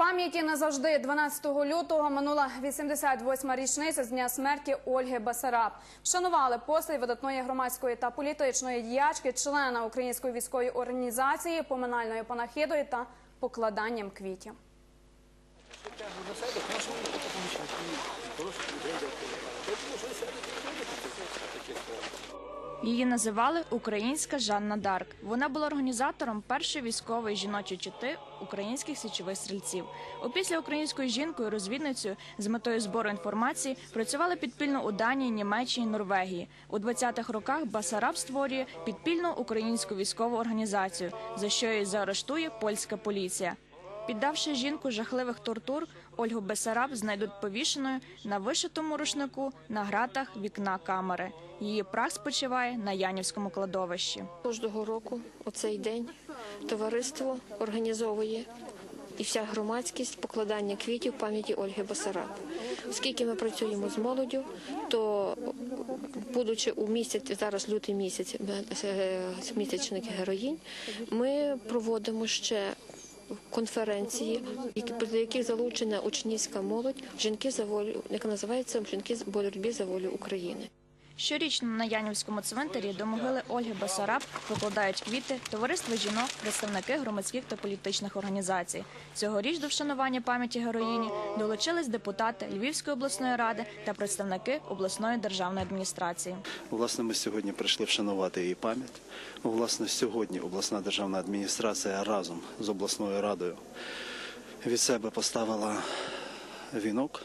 Пам'яті назавжди 12 лютого минула 88-ма річниця з дня смерті Ольги Басараб. Вшанували постать видатної громадської та політичної діячки, члена Української військової організації, поминальною панахідою та покладанням квітів. Її називали Українська Жанна Дарк. Вона була організатором першої військової жіночої чити українських січових стрільців. Опісля українською жінкою розвідницею з метою збору інформації працювала підпільно у Данії, Німеччині, Норвегії. У 20-х роках Басараб створює підпільну українську військову організацію, за що її заарештує польська поліція. Піддавши жінку жахливих тортур, Ольгу Бесараб знайдуть повішеною на вишитому рушнику на гратах вікна камери. Її прах спочиває на Янівському кладовищі. Кожного року у цей день товариство організовує і вся громадськість покладання квітів пам'яті Ольги Басараб. Оскільки ми працюємо з молоддю, то будучи у місяць, зараз лютий місяць, е, місячник героїнь, ми проводимо ще конференції, до яких залучена учнівська молодь, жінки за волю, яка називається Жінки з боротьби за волю України. Щорічно на Янівському цвинтарі до могили Ольги Басараб викладають квіти, товариство жінок, представники громадських та політичних організацій. Цьогоріч до вшанування пам'яті героїні долучились депутати Львівської обласної ради та представники обласної державної адміністрації. Власне, ми сьогодні прийшли вшанувати її пам'ять. Власне, сьогодні обласна державна адміністрація разом з обласною радою від себе поставила вінок,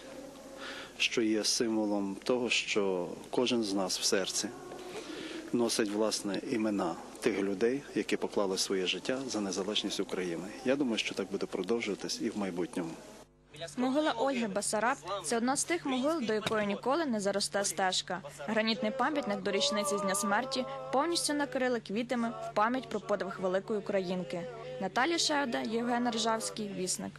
що є символом того, що кожен з нас в серці носить власне імена тих людей, які поклали своє життя за незалежність України. Я думаю, що так буде продовжуватись і в майбутньому. Могила Ольги Басараб це одна з тих могил, до якої ніколи не заросте стежка. Гранітний пам'ятник до річниці з дня смерті повністю накрили квітами в пам'ять про подвиг великої українки. Наталія Шевда, Євген Ржавський, Вісник.